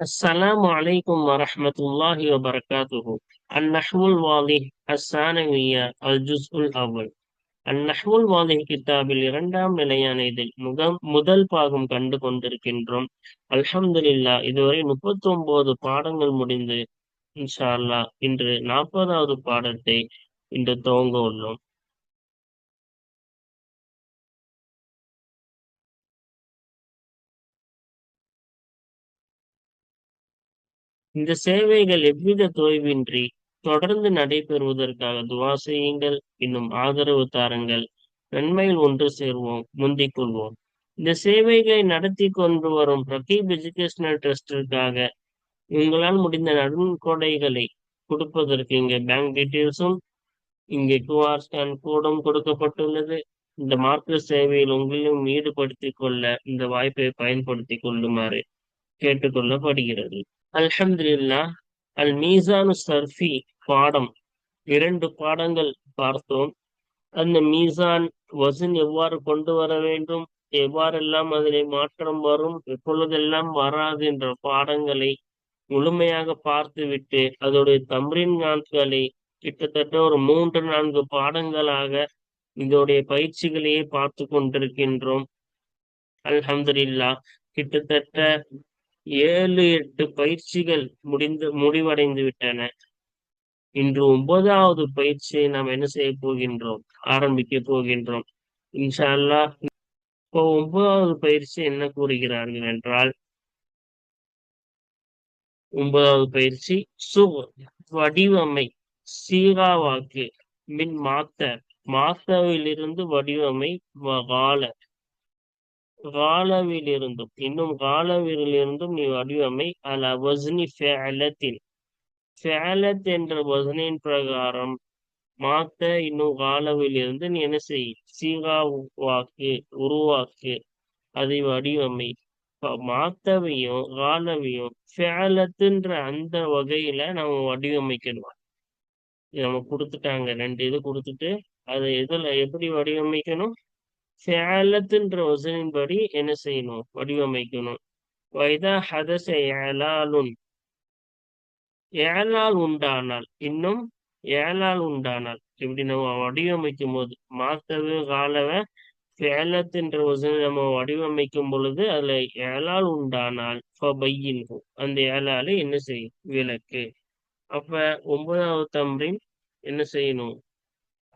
السلام عليكم ورحمة الله وبركاته النحو الواضح الثانوية الجزء الأول النحو الواضح கிதாபில் இரண்டாம் நிலையான இதில் முக முதல் பாகம் கண்டு கொண்டிருக்கின்றோம் அல்ஹம்துலில்லா இதுவரை முப்பத்தி ஒன்பது பாடங்கள் முடிந்து இன்ஷா அல்லா இன்று நாற்பதாவது பாடத்தை இன்று துவங்க உள்ளோம் இந்த சேவைகள் எவ்வித தொய்வின்றி தொடர்ந்து நடைபெறுவதற்காக துவா செய்யுங்கள். இன்னும் ஆதரவு தாருங்கள். நன்மையில் ஒன்று சேர்வோம். முந்திக் கொள்வோம். இந்த சேவைகளை நடத்தி கொண்டு வரும் பிரகீப் எஜுகேஷனல் ட்ரஸ்டிற்காக உங்களால் முடிந்த நன்கொடைகளை கொடுப்பதற்கு இங்கே பேங்க் டீட்டெயில்ஸும் இங்கே கியூஆர் ஸ்கேன் கோடும் கொடுக்கப்பட்டுள்ளது. இந்த மார்க்க சேவையில் உங்களையும் ஈடுபடுத்திக் கொள்ள இந்த வாய்ப்பை பயன்படுத்தி கொள்ளுமாறு கேட்டுக்கொள்ளப்படுகிறது அல்ஹம்துல்லா அல் மீசானு சர்ஃபி பாடம் இரண்டு பாடங்கள் பார்த்தோம். அந்த மீசான் வசன் எவ்வாறு கொண்டு வர வேண்டும் எவ்வாறெல்லாம் அதிலே மாற்றம் வரும் எப்பொழுதெல்லாம் வராது என்ற பாடங்களை முழுமையாக பார்த்துவிட்டு அதோடைய தம்ரின் நாட்களை கிட்டத்தட்ட ஒரு மூன்று நான்கு பாடங்களாக இதோடைய பயிற்சிகளையே பார்த்து கொண்டிருக்கின்றோம். அல்ஹம்துல்லா கிட்டத்தட்ட ஏழு எட்டு பயிற்சிகள் முடிந்து முடிவடைந்து விட்டன. இன்று ஒன்பதாவது பயிற்சியை நாம் என்ன செய்ய போகின்றோம்? ஆரம்பிக்க போகின்றோம். இன்ஷா இப்போ ஒன்பதாவது பயிற்சி என்ன கூறுகிறார்கள் என்றால் ஒன்பதாவது பயிற்சி சு வடிவமை சீகாவாக்கு மின் மாத்த மாத்தவிலிருந்து வடிவமை வாழ காலவிலிருந்தும் இன்னும் காலவிலிருந்தும் நீ வடிவமை அல வஸ்னி ஃபேலத்தின் ஃபேலத் என்ற வசனின் பிரகாரம் மாத்த இன்னும் காலவிலிருந்து நீ என்ன செய்? சீகா வாக்கு உருவாக்கு அதை வடிவமை. மாத்தவையும் காலவையும் ஃபேலத்துன்ற அந்த வகையில நம்ம வடிவமைக்கணும். நம்ம கொடுத்துட்டாங்க. ரெண்டு இது கொடுத்துட்டு அதை எதுல எப்படி வடிவமைக்கணும்? ஃபேலத்துன்ற வசனின்படி என்ன செய்யணும்? வடிவமைக்கணும். வைதா ஹதச ஏலாலுன் ஏழால் உண்டானால் இன்னும் ஏழால் உண்டானால் இப்படி நம்ம வடிவமைக்கும் போது மாத்தவு காலவ ஃபேலத்துன்ற வசனை நம்ம வடிவமைக்கும் பொழுது அதுல ஏழால் உண்டானால் அந்த ஏலால என்ன செய்யும்? விளக்கு. அப்ப ஒன்பதாவது தம்ரின் என்ன செய்யணும்?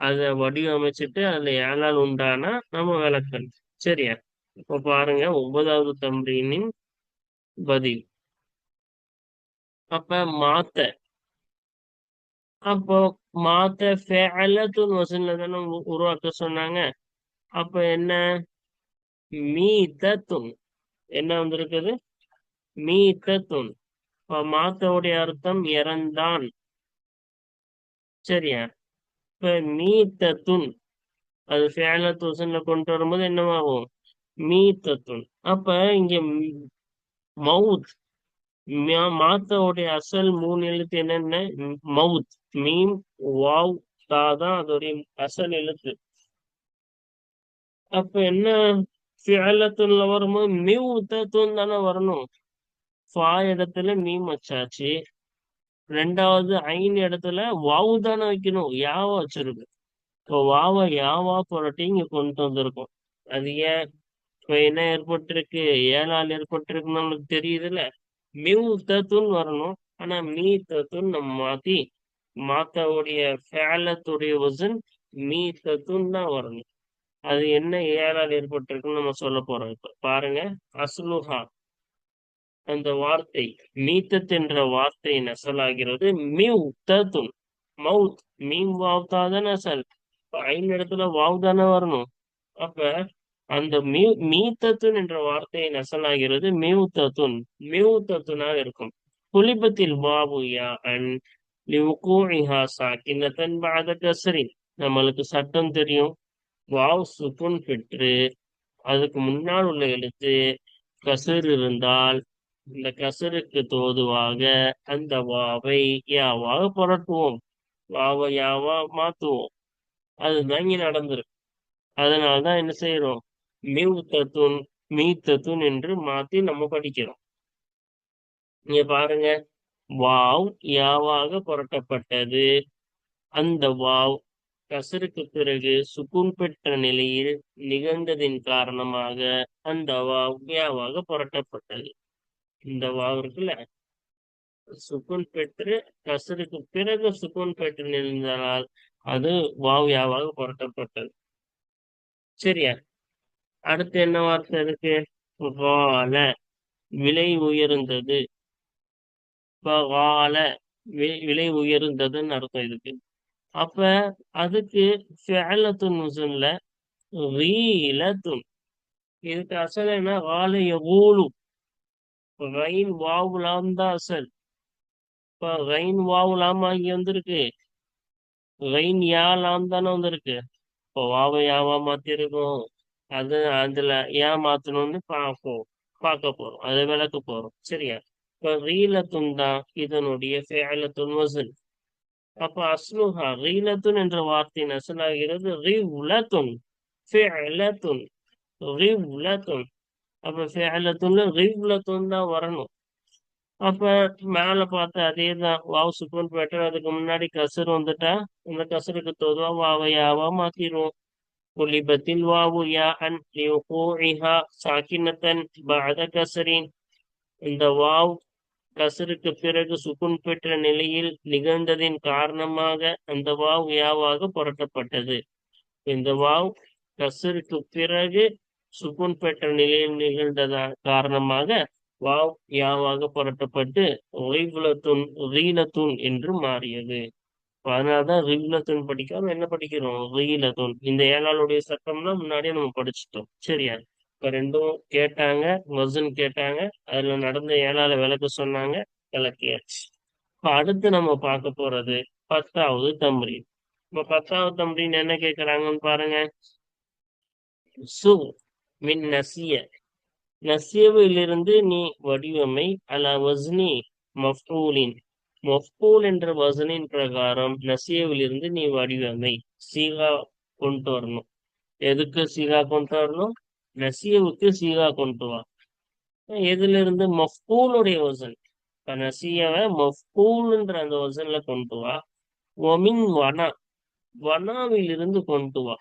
அதை வடிவமைச்சிட்டு அதுல ஏழால் உண்டானா நம்ம விளக்கல். சரியா? இப்ப பாருங்க ஒன்பதாவது தம்பினின் பதில். அப்ப மாத்த. அப்போ மாத்த ஃபேலத்துன் வசன்ல தானே உருவாக்க சொன்னாங்க. அப்ப என்ன? மீத்தத்துன். என்ன வந்திருக்குது? மீத்தத்துன். இப்ப மாத்தவுடைய அர்த்தம் இறந்தான். சரியா? இப்ப மீத்தத்துன் அது ஃபேல தூசன்ல கொண்டு வரும்போது என்னவாகும்? மீத்தத்துன். அப்ப இங்க மவுத். மாத்தோடைய அசல் மூணு எழுத்து என்னென்ன? மவுத். மீம் வாவ் தா தான் அதோடைய அசல் எழுத்து. அப்ப என்ன? ஃபியலத்துல வரும்போது மியூத்தத்துன் தானே வரணும். ஃபா இடத்துல மீம் வச்சாச்சு. ரெண்டாவது ஐந்து இடத்துல வாவு தானே வைக்கணும். யாவா வச்சிருக்கு? இப்போ வாவா யாவா புரட்டி இங்க கொண்டு வந்திருக்கோம். அது ஏன்? இப்போ என்ன ஏற்பட்டிருக்கு? ஏழால் ஏற்பட்டிருக்குன்னு நம்மளுக்கு தெரியுதுல்ல. மியூ தத்துன்னு வரணும். ஆனா மீ தத்துன்னு நம்ம மாத்தி மாத்தாவுடைய ஃபேலத்துடைய வசன் மீ தத்துன்னு தான் வரணும். அது என்ன ஏழால் ஏற்பட்டிருக்குன்னு நம்ம சொல்ல போறோம் இப்ப. பாருங்க. அஸ்லுஹா அந்த வார்த்தை மீத்தத் என்ற வார்த்தை நசலாகிறது. மியூ தத்துன் மவுத் மீம் வாவ்தாத நசல் ஐந்து இடத்துல வாவ் தானே வரணும் அப்ப அந்த மீ மீத்தத்துன் என்ற வார்த்தை நசலாகிறது. மியூ தத்துன் மியூ தத்துனாக இருக்கும். புலிபத்தில் வாவு யா அன் லிவுகூஹா சாக்கினத்தன் பாத கசரி நம்மளுக்கு சட்டம் தெரியும். வாவ் சுப்புன் பெற்று அதுக்கு முன்னால் உள்ள எழுத்து கசர் இருந்தால் இந்த கசருக்கு தோதுவாக அந்த வாவை யாவாக புரட்டுவோம். வாவை யாவா மாத்துவோம். அதுதான் இங்க நடந்திருக்கு. அதனால்தான் என்ன செய்யறோம் மிவ் தத்துன் மீ தத்துன் என்று மாத்தி நம்ம படிக்கிறோம். இங்க பாருங்க. வாவ் யாவாக புரட்டப்பட்டது. அந்த வாவ் கசருக்கு பிறகு சுக்குன் பெற்ற நிலையில் நிகழ்ந்ததின் காரணமாக அந்த வாவ் யாவாக புரட்டப்பட்டது. இந்த வாவ் இருக்குல்ல சுக்குன் பெற்று கசருக்கு பிறகு சுக்குன் பெற்று நின்றதால் அது வாவ் யாவாக புரட்டப்பட்டது. சரியா? அடுத்து என்ன வார்த்தை இருக்கு? வால விலை உயர்ந்தது. வால விலை உயர்ந்ததுன்னு அர்த்தம் இதுக்கு. அப்ப அதுக்கு ஃபேலத்துன் முசன்ல ரீலத்துன். இதுக்கு அசல் என்ன? வால எகூலு ரைன் வாவுலாம் தான் அசல் இப்ப ரைன் வாவுலாமா இங்க வந்திருக்கு. ரைன் யாலாம் தானே வந்திருக்கு. இப்போ வாவை யாவா மாத்திருக்கோம். அது அதுல ஏன் மாத்தணும்னு பார்ப்போம் பார்க்க போறோம். அதை விளக்க போறோம். சரியா? இப்ப ரீலத்துன் தான் இதனுடைய ஃபேலத்துன் வசல். அப்ப அஸ்லுஹா ரீலத்துன் என்ற வார்த்தையின் அசலாகிறது ரிவ்லத்துன். ஃபிஅலத்துன் ரிவ்லத்துன். அப்போ ஃபேலத்துன்னு ரிவ்லத்துன்னு தான் வரணும். அப்ப மேல பார்த்த அதேதான் வாவ் சுக்குன் பெட்டர் அதுக்கு முன்னாடி கசர் வந்துட்டா அந்த கசருக்கு தொதுவா வாவை யாவா மாத்திடுவோம் குலிபத்தில் வாவு யா அன் லியுகூஹா சாக்கினத்தன் பாத கசரின். இந்த வாவ் கசருக்கு பிறகு சுக்குன் பெற்ற நிலையில் நிகழ்ந்ததின் காரணமாக அந்த வாவ் யாவாக புரட்டப்பட்டது. இந்த வாவ் கசருக்கு பிறகு சுக்குன் பெற்ற நிலையில் நிகழ்ந்ததா காரணமாக வாவ் யாவாக புரட்டப்பட்டு ரீவுலத்துன் ரீலத்துன் என்று மாறியது. அதனாலதான் ரிவ்லத்துன் படிக்காம என்ன படிக்கிறோம்? ரீலத்துன் இந்த ஏழாளுடைய சட்டம்லாம் முன்னாடியே நம்ம படிச்சுட்டோம். சரியா? இப்ப ரெண்டும் கேட்டாங்க மசன் கேட்டாங்க அதுல நடந்த ஏழால விளக்க சொன்னாங்க விளக்கியாச்சு. இப்ப அடுத்து நம்ம பார்க்க போறது பத்தாவது தம்ரீன். இப்ப பத்தாவது தம்ரீன் என்ன கேட்கறாங்கன்னு பாருங்க. சு மின் நசிய. நசியவிலிருந்து நீ வடிவமை அலா வஸ்னி மஃபூலின். மஃபூல் என்ற வசனின் பிரகாரம் நசியவிலிருந்து நீ வடிவமை. சீகா கொண்டு வரணும். எதுக்கு சீகா கொண்டு வரணும்? நசியவுக்கு சீகா கொண்டு வா. எதுல இருந்து மஃபூலுடைய வசன். இப்ப நசியவை மஃபூல்ன்ற அந்த வசன்ல கொண்டு வா. ஒமின் வனா. வனாவிலிருந்து கொண்டு வா.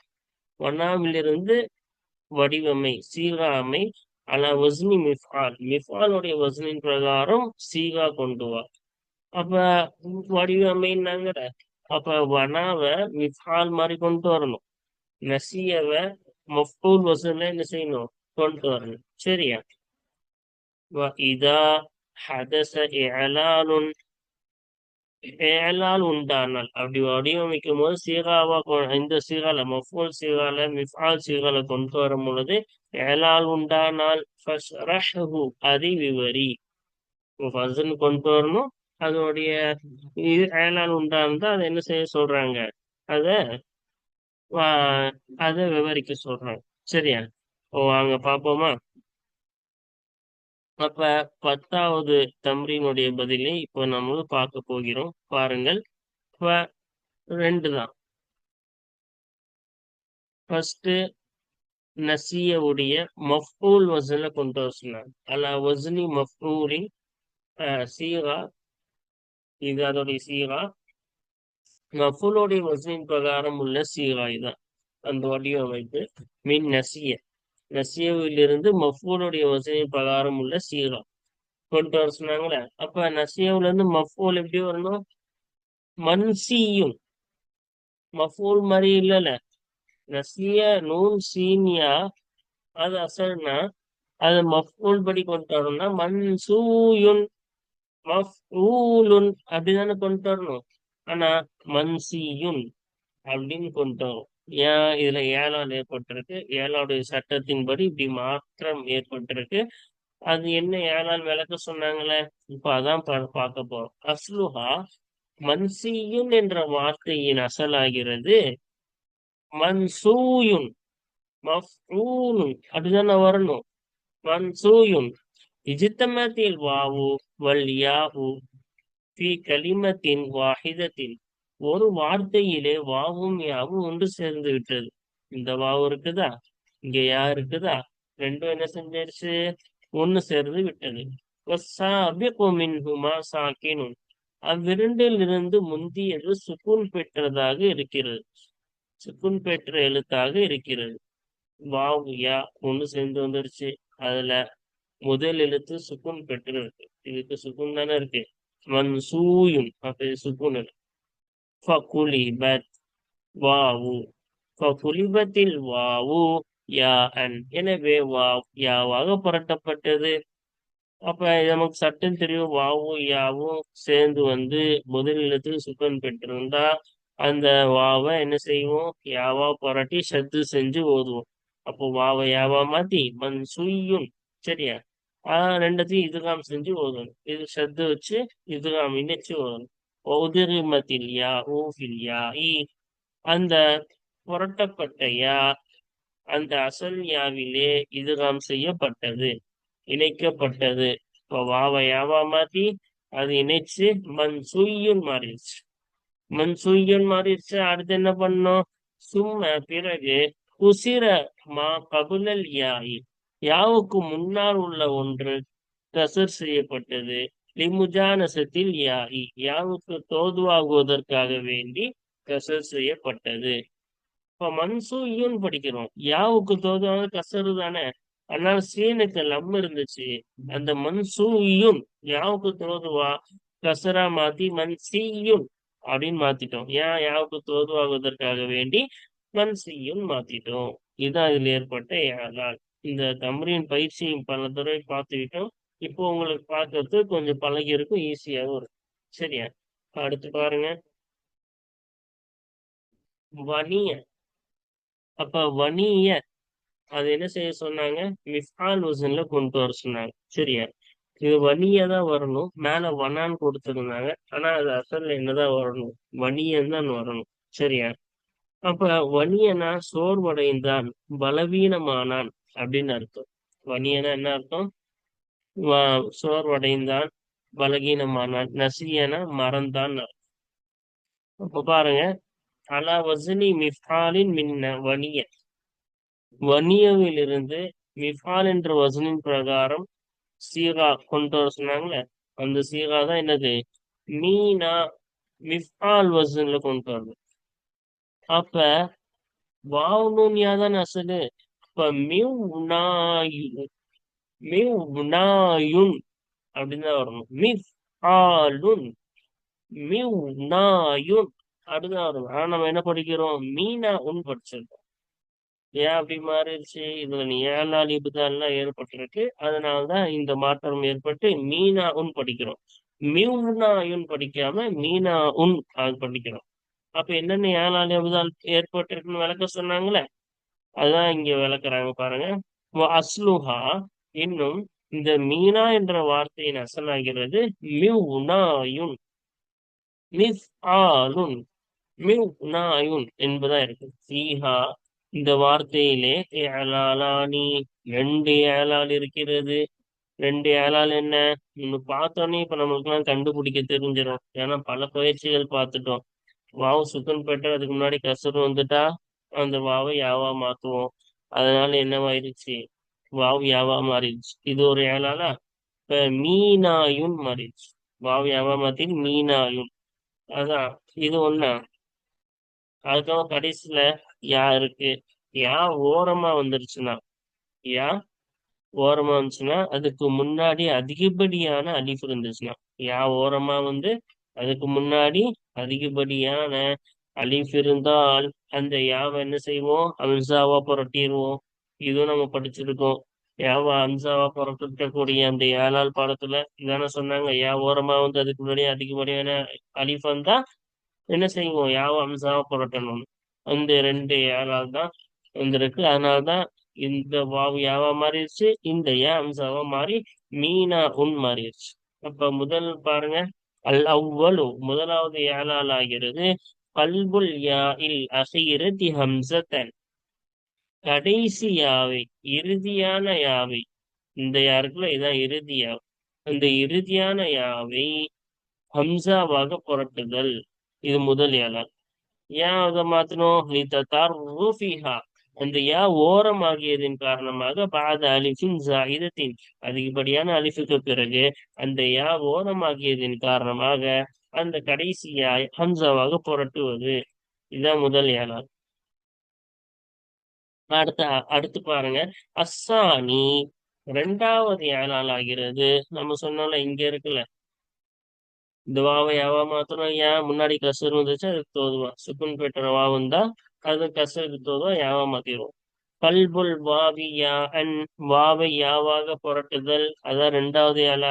வனாவிலிருந்து வடிவமை சீகாமை அலா வஸ்னி மிஃபால். மிஃபாலுடைய வசனின் பிரகாரம் சீகா கொண்டு வா. அப்ப வடிவமைன்னாங்கிற அப்ப வனாவ மிஃபால் மாதிரி கொண்டு வரணும். நசியவ மஃபூல் வசூல என்ன செய்யணும்? கொண்டு வரணும். சரியா? இதா ஹதச இலாலுன் ஏலால் உண்டானால். அப்படி வடிவமைக்கும் போது சீகாவா இந்த சீகால மஃபூல் சீகால மிஃபால் சீகால கொண்டு வரும் பொழுது ஏலால் உண்டானால் அதை விவரி ஃபசன் கொண்டு வரணும். அதோடைய இது ஏலால் உண்டானதா அதை என்ன செய்ய சொல்றாங்க? அத அதை விவரிக்க சொல்றாங்க. சரியா? ஓ வாங்க பாப்போமா? அப்ப பத்தாவது தம்ரீனுடைய பதிலை இப்போ நம்ம பார்க்க போகிறோம். பாருங்கள். இப்ப ரெண்டு தான். ஃபர்ஸ்ட் நசியவுடைய மஃபூல் வசல கொண்டு வர சொன்னாங்க அலா வசனி மஃபூலின் சீரா இது அதோடைய சீரா மஃபூலோடைய வசனின் பிரகாரம் உள்ள சீரா இதுதான் அந்த வடிவமைப்பு. மின் நசிய. நசியவிலிருந்து மஃபூலுடைய வசதியின் பிரகாரம் உள்ள சீரா கொண்டு வர சொன்னாங்களே. அப்ப நசியவுல இருந்து மஃபூல் எப்படி வரணும்? மன்சியும் மஃபூல் மாதிரி இல்லைல்ல. நசிய நூன் சீனியா அது அசல்னா அது மஃபூல் படி கொண்டு வரணும்னா மன்சூயுன் மஃபூலுன் அப்படிதானே கொண்டு வரணும். ஆனா மன்சியுன் அப்படின்னு கொண்டு வரும் ஏன் இதுல ஏழால் ஏற்பட்டிருக்கு ஏழாவுடைய சட்டத்தின்படி இப்படி மாற்றம் ஏற்பட்டிருக்கு. அது என்ன ஏழால் விளக்க சொன்னாங்களே? இப்போ அதான் பார்க்க போறோம். அஸ்லுஹா மன்சியுன் என்ற வார்த்தையின் அசலாகிறது. மன்சூயுன் மஃபூலுன் அப்படிதானே வரணும். மன்சூயுன் இஜித்தமத்தில் வாவு வல் யாவு பி கலிமத்தின் வாஹிதத்தின். ஒரு வார்த்தையிலே வாவும் யாவும் ஒன்று சேர்ந்து விட்டது. இந்த வாவு இருக்குதா? இங்க யா இருக்குதா? ரெண்டும் என்ன செஞ்சிருச்சு? ஒன்னு சேர்ந்து விட்டது. சாக்கினும் அவ்விரண்டில் இருந்து முந்தியது சுக்குன் பெற்றதாக இருக்கிறது. சுக்குன் பெற்ற எழுத்தாக இருக்கிறது. வாவு யா ஒண்ணு சேர்ந்து வந்துருச்சு. அதுல முதல் எழுத்து சுக்குன் பெற்று இருக்கு இதுக்கு சுக்குன் தானே இருக்கு. மன்சூயும் அப்ப இது சுக்குன் இருக்கு. ஃபகுலிபத் வாவு ஃபகுலிபத்தில் வாவு யா அன் எனவே வாவ் யாவாக புரட்டப்பட்டது. அப்ப நமக்கு சட்டம் தெரியும் வாவும் யாவும் சேர்ந்து வந்து முதல் எழுத்து சுக்கன் பெற்றிருந்தா அந்த வாவை என்ன செய்வோம்? யாவா புரட்டி சத்து செஞ்சு ஓதுவோம். அப்போ வாவை யாவா மாத்தி? மண் சுய்யும். சரியா? ஆஹ் ரெண்டத்தையும் இதுகாம் செஞ்சு ஓதணும். இது சத்து வச்சு இதுகாம் இணைச்சு ஓதணும். ஒதுரிமத்தில் யா ஊஃபில் யா அந்த புரட்டப்பட்ட யா அந்த அசல் யாவிலே இதுகாம் செய்யப்பட்டது இணைக்கப்பட்டது. இப்போ வாவை யாவா மாத்தி அது இணைச்சு மன்சூயுன் மாறிடுச்சு. மன்சூயுன் மாறிடுச்சு அடுத்து என்ன பண்ணோம் சும்ம பிறகு குசிர மா கபுலல் யாயி. யாவுக்கு முன்னால் உள்ள ஒன்று கசர் செய்யப்பட்டது. லிமுஜானசத்தில் யாயி யாவுக்கு தோதுவாகுவதற்காக வேண்டி கசர் செய்யப்பட்டது. இப்ப மன்சூயுன்னு படிக்கிறோம். யாவுக்கு தோதுவாக கசரு தானே? அதனால சீனுக்கு லம் இருந்துச்சு. அந்த மன்சூயும் யாவுக்கு தோதுவா? கசரா மாத்தி மன்சீயும் அப்படின்னு மாத்திட்டோம். ஏன் யாவுக்கு தோதுவாகுவதற்காக வேண்டி மன்சீயும் மாத்திட்டோம். இதுதான் இதில் ஏற்பட்ட ஏழால் இந்த தம்ரின் பயிற்சியும் பல தடவை பார்த்துக்கிட்டோம். இப்போ உங்களுக்கு பார்க்கறது கொஞ்சம் பழகி இருக்கும் ஈஸியாகவும் இருக்கும். சரியா? அடுத்து பாருங்க. வணிய அப்ப வணிய அது என்ன செய்ய சொன்னாங்க? மிஃபால் வசன்ல கொண்டு வர சொன்னாங்க. சரியா? இது வணியா தான் வரணும். மேல வனான்னு கொடுத்துருந்தாங்க. ஆனா அது அசல்ல என்னதான் வரணும்? வணியன் தான் வரணும். சரியா? அப்ப வணியனா சோர்வடைந்தான் பலவீனமானான் அப்படின்னு அர்த்தம். வணியனா என்ன அர்த்தம்? சோர்வடைந்தான் பலகீனமானான். நசியன மறந்தான் அர்த்தம். அப்ப பாருங்க. அலா வசனி மிஃபாலின் மின்ன வணிய. வணியவிலிருந்து மிஃபால் என்ற வசனின் பிரகாரம் சீகா கொண்டு வர சொன்னாங்கல்ல அந்த சீகா தான் என்னது? மீனா மிஃபால் வசன்ல கொண்டு வருது அப்ப வாவுனூன்யா தான் அசலு அப்ப மிவ் நாயு நாயுன் அப்படின்னு தான் வரணும். மிஃப் ஆலுன் மிவ் நாயுன் அப்படிதான் வரணும். ஆனா நம்ம என்ன படிக்கிறோம்? மீனா உன் படிச்சிருக்கோம். ஏன் அப்படி மாறிடுச்சு? இதுல நீ ஏழால் இபுதால்லாம் ஏற்பட்டிருக்கு. அதனாலதான் இந்த மாற்றம் ஏற்பட்டு மீனா உன் படிக்கிறோம். மிவ்னாயுன் படிக்காம மீனா உன் அது படிக்கிறோம். அப்ப என்னென்ன ஏழால் இபுதால் ஏற்பட்டிருக்குன்னு விளக்க சொன்னாங்களே? அதான் இங்க விளக்குறாங்க பாருங்க. அஸ்லுஹா இன்னும் இந்த மீனா என்ற வார்த்தையின் அசலாகிறது. மிவ்னாயுன் மிஸ் ஆலுன் மிவ்னாயுன் என்பதா இருக்கு. சீஹா இந்த வார்த்தையிலே ஏலாலானி ரெண்டு ஏலால் இருக்கிறது. ரெண்டு ஏலால் என்ன? ஒண்ணு பார்த்தோன்னே இப்ப நம்மளுக்குலாம் கண்டுபிடிக்க தெரிஞ்சிடும் ஏன்னா பல பயிற்சிகள் பார்த்துட்டோம். வாவு சுத்தம் பெற்ற அதுக்கு முன்னாடி கசரு வந்துட்டா அந்த வாவை யாவா மாத்துவோம். அதனால என்னவாயிருச்சு? வாவ் யாவா மாறிடுச்சு இது ஒரு ஏழால இப்ப மீனாயுன் மாறிடுச்சு வாவ் யாவா மாத்தி மீனாயுன். அதான் இது ஒண்ணா? அதுக்கப்புறம் கடைசியில யா இருக்கு. யா ஓரமா வந்துருச்சுன்னா யா ஓரமா வந்துச்சுன்னா அதுக்கு முன்னாடி அதிகப்படியான அலிஃப் இருந்துச்சுன்னா யா ஓரமா வந்து அதுக்கு முன்னாடி அதிகப்படியான அலிஃப் இருந்தால் அந்த யாவை என்ன செய்வோம்? அமிர்சாவா புரட்டிடுவோம் இதுவும் நம்ம படிச்சிருக்கோம். யாவா அஞ்சாவா புரட்டக்கூடிய அந்த ஏழாள் பாடத்துல இதானே சொன்னாங்க. யா ஓரமா வந்து அதுக்கு முன்னாடி அதிகப்படியான அலிஃப் தான் என்ன செய்வோம்? யாவ அம்சாவா புரட்டணும் அந்த ரெண்டு ஏழால் தான் வந்திருக்கு. அதனாலதான் இந்த வாவு யாவா மாறிடுச்சு இந்த யா அம்சாவா மாறி மீனா உன் மாறிடுச்சு. அப்ப முதல் பாருங்க. அல் அவ்வளவு முதலாவது ஏழால் ஆகிறது கல்புல் யா இல் அசீரதி ஹம்சத்தன். கடைசி யாவை? இறுதியான யாவை? இந்த யாருக்குள்ள? இதான் இறுதி யாவை. அந்த இறுதியான யாவை ஹம்சாவாக புரட்டுதல். இது முதல் யாழ் ஏன் அதை மாத்தணும். அந்த யா ஓரமாகியதின் காரணமாக பாத அலிஃபின் ஜாயிதத்தின் அதிகப்படியான அலிஃபுக்கு பிறகு அந்த யா ஓரமாகியதின் காரணமாக அந்த கடைசி யாய் ஹம்சாவாக புரட்டுவது. இதுதான் முதல் ஏழால் அடுத்த அடுத்து பாருங்க. அஸ்ஸானி ரெண்டாவது ஏழால் ஆகிறது. நம்ம சொன்னோம்ல இங்க இருக்குல்ல. இந்த வாவை யாவா மாத்திரம் ஏன்? முன்னாடி கசர் வந்துச்சு? அதுக்கு தோதுவா. சுக்குன் பெற்ற வா வந்தா அது கசருக்கு தோதுவா? யாவா மாத்திரும் கல்புல் வாவி யா அன் வாவை யாவாக புரட்டுதல். அதான் ரெண்டாவது ஏழா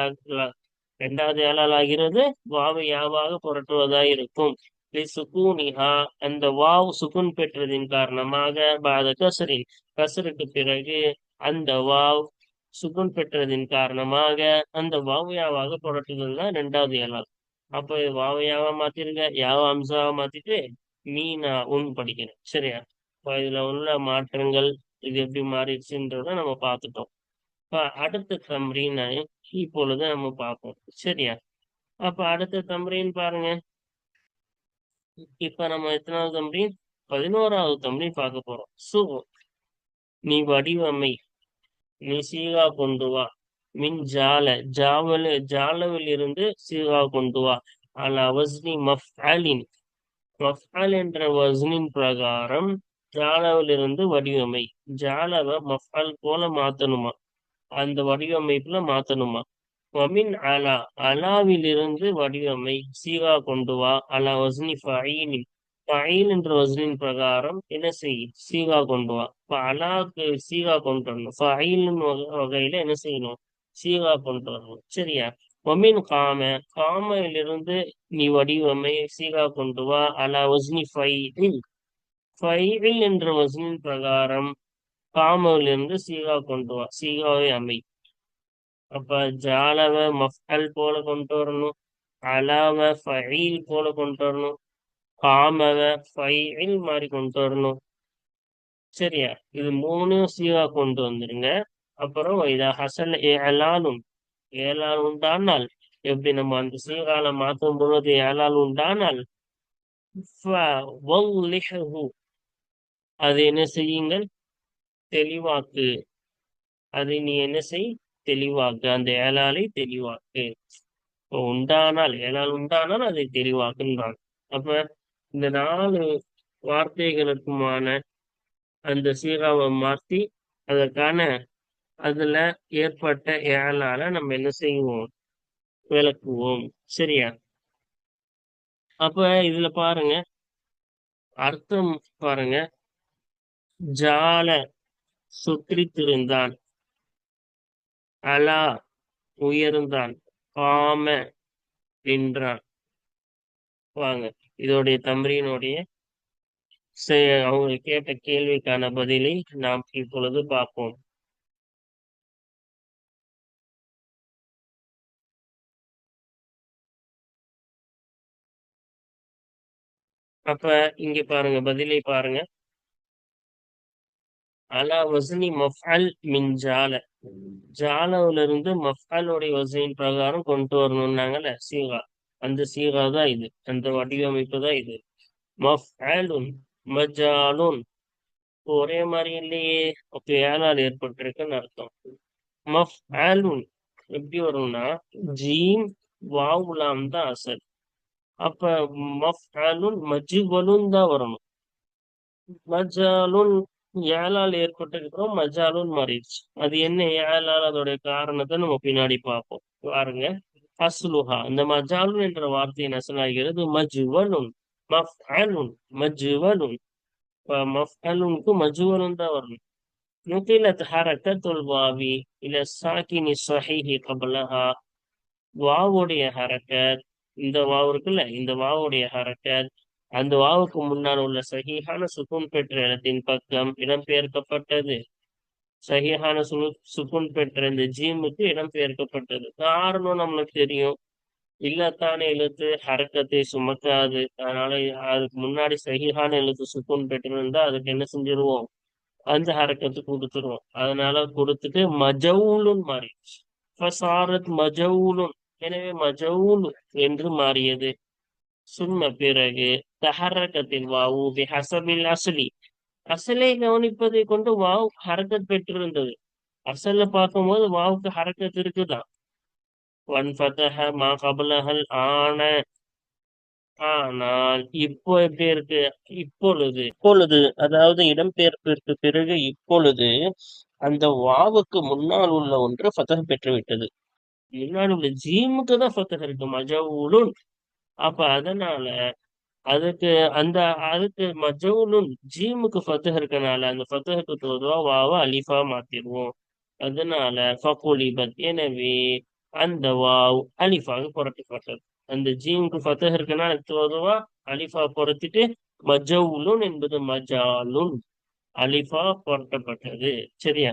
ரெண்டாவது ஏழால் ஆகிறது. வாவை யாவாக புரட்டுவதா இருக்கும். லிசுகூனிஹா அந்த வாவ் சுகுன் பெற்றதின் காரணமாக பாத கசரின் கசருக்கு பிறகு அந்த வாவ் சுகுன் பெற்றதின் காரணமாக அந்த வாவையாவாக புரட்டுதல் தான் ரெண்டாவது ஏழால் அப்போ வாவையாவா மாத்திருங்க யாவ அம்சாவா மாத்திட்டு மீனா உன் படிக்கிறேன். சரியா? இப்போ இதுல உள்ள மாற்றங்கள் இது எப்படி மாறிடுச்சுன்றத நம்ம பார்த்துட்டோம். இப்போ அடுத்த தம்ரீன் இப்பொழுது நம்ம பார்ப்போம். சரியா? அப்ப அடுத்த தம்ரீன் பாருங்க. இப்ப நம்ம எத்தனாவது தம்பி? பதினோராவது தம்பி பார்க்க போறோம். சோ நீ வடிவமை. நீ சீகா கொண்டு வா. மின் ஜால. ஜாவல் ஜாலவில் இருந்து சீகா கொண்டு வா. அல வஸ்னி மஃபாலின் மஃபால் என்ற வஸ்னின் பிரகாரம் ஜாலவில் இருந்து வடிவமை. ஜாலவை மஃபால் போல மாத்தணுமா? அந்த வடிவமைப்புல மாத்தணுமா? வமின் அலா அலாவிலிருந்து வடிவமை சீகா கொண்டு வா. அலா வஸ்னி ஃபஈலின் ஃபஈல் என்ற வசனின் பிரகாரம் என்ன செய் சீகா கொண்டு வா. இப்போ அலாவுக்கு சீகா கொண்டு வரணும். ஃபஈலின் வகையில என்ன செய்யணும்? சீகா கொண்டு வரணும். சரியா? ஒமின் காம காமையிலிருந்து நீ வடிவமை சீகா கொண்டு வா. அலா வஸ்னி ஃபைல் ஃபைல் என்ற வசனின் பிரகாரம் காமையிலிருந்து சீகா கொண்டு வா. சீகாவை அமை அப்ப ஜாலவ மஃபல் போல கொண்டு வரணும். அலாவ ஃபயில் போல கொண்டு வரணும். காமவ ஃபைல் மாதிரி கொண்டு வரணும். சரியா? இது மூணு சீவா கொண்டு வந்துருங்க. அப்புறம் இதா ஹசல் ஏலாலும் ஏலால் உண்டானால் எப்படி நம்ம அந்த சீகால மாற்றும் பொழுது ஏலால் உண்டானால்? அது என்ன செய்யுங்கள்? தெளிவாக்கு. அதை நீ என்ன செய்? தெளிவாக்கு அந்த ஏழாலை தெளிவாக்கு. உண்டானால் ஏழால் உண்டானால் அதை தெளிவாக்குன்றாங்க அப்ப இந்த நாலு வார்த்தைகளுக்குமான அந்த சீராவை மாற்றி அதற்கான அதுல ஏற்பட்ட ஏழால நம்ம என்ன செய்வோம்? விளக்குவோம். சரியா? அப்ப இதுல பாருங்க. அர்த்தம் பாருங்க. ஜால சுற்றித்திருந்தான். அலா உயர்ந்தான். காம நின்றான். வாங்க இதோடைய தம்பரியினுடைய அவங்க கேட்ட கேள்விக்கான பதிலை நாம் இப்பொழுது பார்ப்போம். அப்ப இங்க பாருங்க பதிலை பாருங்க. அலா வசனி மஃபல் மின்ஜால. ஜாலவுல இருந்து மஃபாலுடைய வசதியின் பிரகாரம் கொண்டு வரணும்னாங்கல்ல சீகா. அந்த சீகா தான் இது. அந்த வடிவமைப்பு தான் இது. மஃஅலுன் மஜாலுன். ஒரே மாதிரி இல்லையே. அப்போ ஏழால் ஏற்பட்டிருக்குன்னு அர்த்தம். மஃஅலுன் எப்படி வரும்னா ஜீம் வாவுலாம் தான் அசல். அப்ப மஃஅலுன் மஜ்வலுன் தான் வரணும். மஜாலுன் ஏழால் ஏற்பட்டதுக்கப்புறம் மஜாலும் மாறிடுச்சு. அது என்ன ஏழால்? அதோடைய காரணத்தை நம்ம பின்னாடி பார்ப்போம். பாருங்க. அஸ்லுஹா. இந்த மஜாலுன் என்ற வார்த்தை அசலாகிறது மஜுவலுன். மஃஅலுன். மஜுவலுன். மஃஅலுனுக்கு மஜுவலுன் தான் வரணும். நுகிலத் ஹரக்கத்துல் வாவி இல்ல சாக்கினி சஹிஹி கபலஹா. வாவுடைய ஹரக்கத். இந்த வாவு இருக்குல்ல? இந்த வாவுடைய ஹரக்கத். அந்த வாவுக்கு முன்னால் உள்ள சகிஹான சுகுன் பெற்ற இடத்தின் பக்கம் இடம்பெயர்க்கப்பட்டது. சகிஹான சு சுகுன் பெற்ற இந்த ஜீமுக்கு இடம்பெயர்க்கப்பட்டது. காரணம் நம்மளுக்கு தெரியும். இல்லத்தான எழுத்து ஹரக்கத்தை சுமக்காது. அதனால அதுக்கு முன்னாடி சகிஹான எழுத்து சுக்குன் பெற்றிருந்தா அதுக்கு என்ன செஞ்சிருவோம்? அந்த ஹரக்கத்து கொடுத்துருவோம். அதனால கொடுத்துட்டு மஜவுலுன் மாறிடுச்சு. ஃபசாரத் மஜவுலுன். எனவே மஜவுல் என்று மாறியது. சும்ம பிறகு தஹரக்கத்தில் வாவு பிஹசபில் அசலி அசலை கவனிப்பதை கொண்டு வாவு ஹரக்கத் பெற்றிருந்தது. அசல்ல பார்க்கும்போது வாவுக்கு ஹரக்கத் இருக்குதான் ஒன் ஃபதஹ மா கபலஹல் ஆன. ஆனால் இப்போ எப்படி இருக்கு? இப்பொழுது இப்பொழுது அதாவது இடம்பெயர்ப்பிற்கு பிறகு இப்பொழுது அந்த வாவுக்கு முன்னால் உள்ள ஒன்று ஃபதஹ் பெற்று விட்டது உள்ள ஜீமுக்கு தான் இருக்கு. மஜவுலுன். அப்ப அதனால அதுக்கு அந்த அதுக்கு மஜவுனும் ஜீமுக்கு ஃபத்துஹ் இருக்கனால அந்த ஃபத்தஹுக்கு தோதுவா வாவ அலிஃபா மாத்திடுவோம் அதனால ஃபகுலிபத் எனவே அந்த வாவ் அலிஃபாக புரட்டப்பட்டது. அந்த ஜீமுக்கு ஃபத்துஹ் இருக்கனால தோதுவா அலிஃபா புரத்திட்டு மஜவுலுன் என்பது மஜாலுன். அலிஃபா புரட்டப்பட்டது சரியா?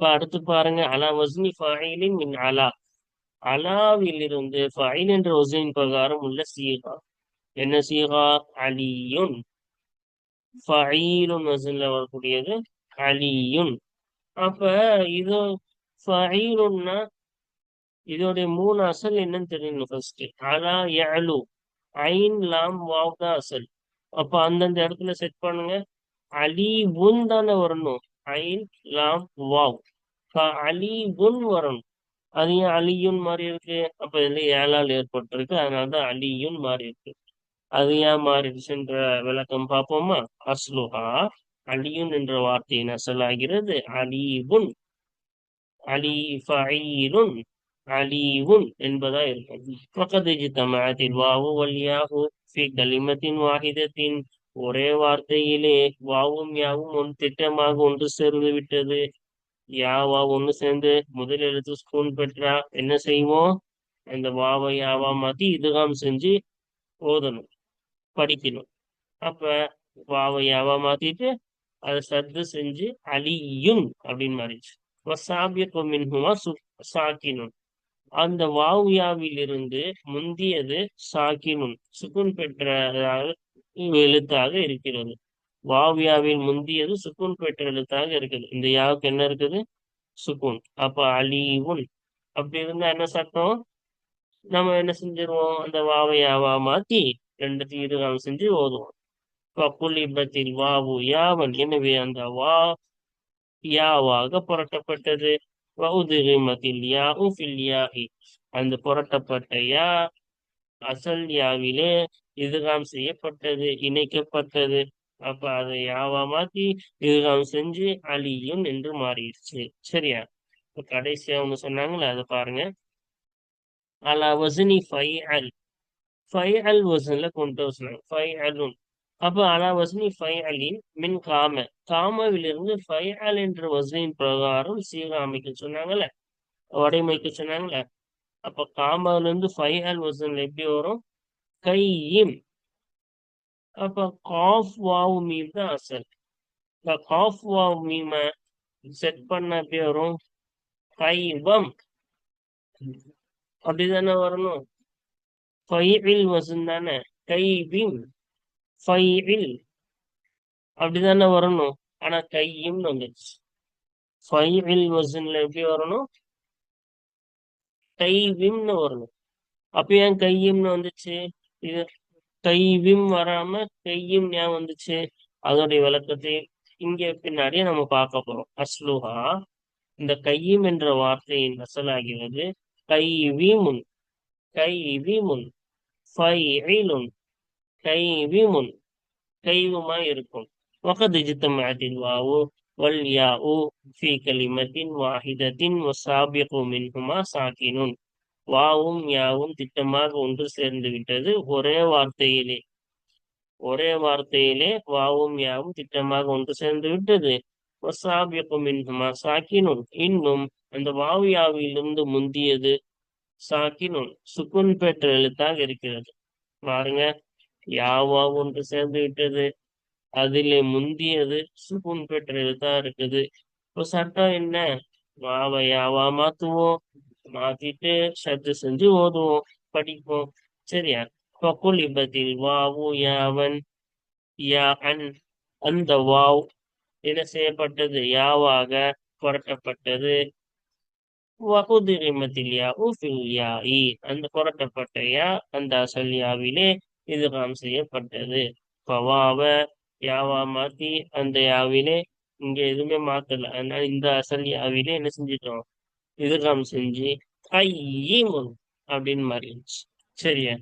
இப்ப அடுத்து பாருங்க அலா வஸ்னி ஃபாயிலின் மின் அலா. அலாவிலிருந்து ஃபைல் என்ற வசனின் பிரகாரம் உள்ள சீகா. என்ன சீகா? அலியுன். ஃபஈலுன் வரக்கூடியது அலியுன். அப்ப இது ஃபைலுன்னா இதோடைய மூணு அசல் என்னன்னு தெரியணும் ஃபர்ஸ்ட் அலா யலு ஐன் லாம் வாவ் தான் அசல். அப்ப அந்தந்த இடத்துல செட் பண்ணுங்க. அலி உன் தானே வரணும். ஐன் லாம் வாவ். அலி உன் வரணும். அது ஏன் அலியுன் மாறி இருக்கு. அப்ப இதுல ஏழால் ஏற்பட்டிருக்கு. அதனாலதான் அலியுன் மாறி இருக்கு. அது ஏன் மாறிடுச்சுன்ற விளக்கம் பார்ப்போமா? அஸ்லுஹா அலியுன் என்ற வார்த்தையின் நசலாகிறது. அலீபுன் அலி ஃபஈலுன் அலீவுன் என்பதா இருக்கும். பக்கத்து இஜ்தமஅத்தில் வாவு வல் ஃபி கலிமத்தின் வாகிதத்தின் ஒரே வார்த்தையிலே வாவும் யாவும் ஒன் திட்டமாக ஒன்று சேர்ந்து விட்டது. யாவா ஒண்ணு சேர்ந்து முதல் எழுத்து ஸ்கூன் பெற்றா என்ன செய்வோம் அந்த வாவை யாவா மாத்தி இதுகாம் செஞ்சு ஓதணும் படிக்கணும். அப்ப வாவை யாவா மாத்திட்டு அதை சத்து செஞ்சு அழியும் அப்படின்னு மாறிடுச்சு. வசாபியக்கும் மின்ஹுமா சாக்கினுன் அந்த வாவுயாவிலிருந்து முந்தியது சாக்கினும். சுக்குன் பெற்ற எழுத்தாக இருக்கிறது. வாவியாவின் முந்தியது சுக்குன் பெற்ற எழுத்தாக இருக்குது. இந்த யாவுக்கு என்ன இருக்குது? சுக்குன். அப்ப அலிவுன் அப்படி இருந்தா என்ன சட்டம்? நம்ம என்ன செஞ்சிருவோம்? அந்த வாவையாவா மாத்தி ரெண்டு தீர்காம் செஞ்சு ஓதுவோம். பக்குலிபத்தில் வாவு யாவன்? எனவே அந்த வா யாவாக புரட்டப்பட்டது. வவுதுரிமத்தில் யாவும் உஃபில் யாஹி அந்த புரட்டப்பட்ட யா அசல் யாவிலே இதுகாம் செய்யப்பட்டது இணைக்கப்பட்டது. அப்ப அதை யாவா மாத்தி இதுகாம் செஞ்சு அலியும் என்று மாறிடுச்சு. சரியா? இப்ப கடைசியா அவங்க சொன்னாங்களே அதை பாருங்க. அலா வசனி ஃபை அல் ஃபை அல் வசன்ல கொண்டு வர சொன்னாங்க. ஃபை அலுன் அப்ப அலா வசனி ஃபை அலின் மின் காம. காமவிலிருந்து ஃபை அல் என்ற வசனின் பிரகாரம் சீரா அமைக்க சொன்னாங்கல்ல. வடைமைக்க சொன்னாங்கல்ல. அப்ப காமாவில இருந்து ஃபை அல் வசன்ல எப்படி வரும்? கையும் அப்ப காஃப் வாவ் மீம் தான் அசல் இந்த காஃப் வாவ் மீம செட் பண்ண எப்படி வரும். கைவம். அப்படிதானே வரணும். ஃபைஇல் வசன் தானே. கைவிம். ஃபைஇல் அப்படிதானே வரணும். ஆனா கையும் வந்துச்சு ஃபைஇல் வசன்ல எப்படி வரணும்? கைவிம்னு வரணும். அப்ப ஏன் கையும்னு வந்துச்சு? இது கைவிம் வராம கையும் ஞாபகம் வந்துச்சு அதோடைய விளக்கத்தை இங்க பின்னாடியே நம்ம பார்க்க போறோம் அஸ்லுஹா இந்த கையும் என்ற வார்த்தையின் அசலாகிறது கைவிமுன் கைவிமுன் ஃபைஇலுன் கைவிமுன் கைவுமா இருக்கும் وقد اجتمعت الواو والياء في كلمة واحدة والسابق منهما ساكن வாவும் யாவும் திட்டமாக ஒன்று சேர்ந்து விட்டது. ஒரே வார்த்தையிலே ஒரே வார்த்தையிலே வாவும் யாவும் திட்டமாக ஒன்று சேர்ந்து விட்டது. மின்ஹுமா சாக்கினும் இன்னும் அந்த வாவு யாவிலிருந்து முந்தியது சாக்கினும் சுக்குன் பெற்ற எழுத்தாக இருக்கிறது. பாருங்க யாவா ஒன்று சேர்ந்து விட்டது அதிலே முந்தியது சுக்குன் பெற்ற எழுத்தா இருக்குது. இப்போ சட்டம் என்ன? வாவை யாவா மாத்துவோம்? மாத்திட்டு சத்து செஞ்சு ஓதுவோம் படிப்போம் சரியா ஃபகுலிபத்தில் வாவு யாவன் யா அன் அந்த வாவ் என்ன செய்யப்பட்டது யாவாக புரட்டப்பட்டது வகுதிரிமத்தில் யா உஃபில் இ அந்த புரட்டப்பட்ட யா அந்த அசல் யாவிலே இதுகாம் செய்யப்பட்டது பவாவ யாவா மாத்தி அந்த யாவிலே இங்க எதுவுமே மாத்தல அதனால இந்த அசல் யாவிலே என்ன செஞ்சிட்டோம் இதுகாம் செஞ்சு கையீமுன் அப்படின்னு மாறிடுச்சு. சரியா?